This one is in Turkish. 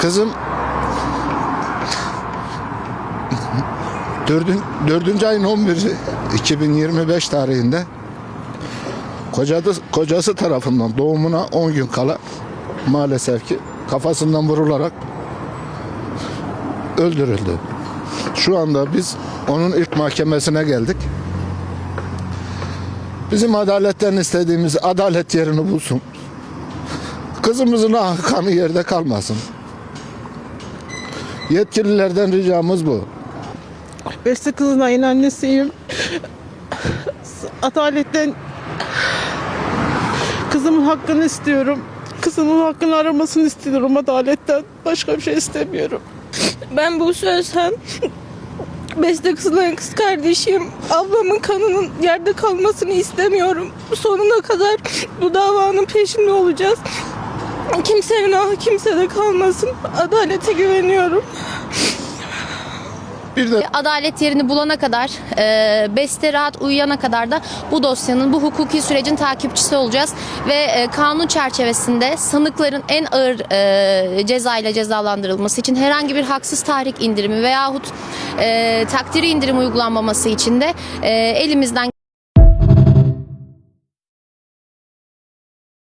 Kızım dördün, dördüncü ayın 11'i 2025 tarihinde kocası, kocası tarafından doğumuna 10 gün kala maalesef ki kafasından vurularak öldürüldü. Şu anda biz onun ilk mahkemesine geldik. Bizim adaletten istediğimiz adalet yerini bulsun. Kızımızın kanı yerde kalmasın. Yetkililerden ricamız bu. Beste kızın ayın annesiyim. Adaletten kızımın hakkını istiyorum. Kızımın hakkını aramasını istiyorum adaletten. Başka bir şey istemiyorum. Ben bu sözden Beste kızının kız kardeşim. Ablamın kanının yerde kalmasını istemiyorum. Sonuna kadar bu davanın peşinde olacağız. Kimsenin ahı kimsede kalmasın. Adalete güveniyorum. Bir de Adalet yerini bulana kadar, e, Beste rahat uyuyana kadar da bu dosyanın, bu hukuki sürecin takipçisi olacağız. Ve e, kanun çerçevesinde sanıkların en ağır e, ceza ile cezalandırılması için herhangi bir haksız tahrik indirimi veyahut e, takdiri indirim uygulanmaması için de e, elimizden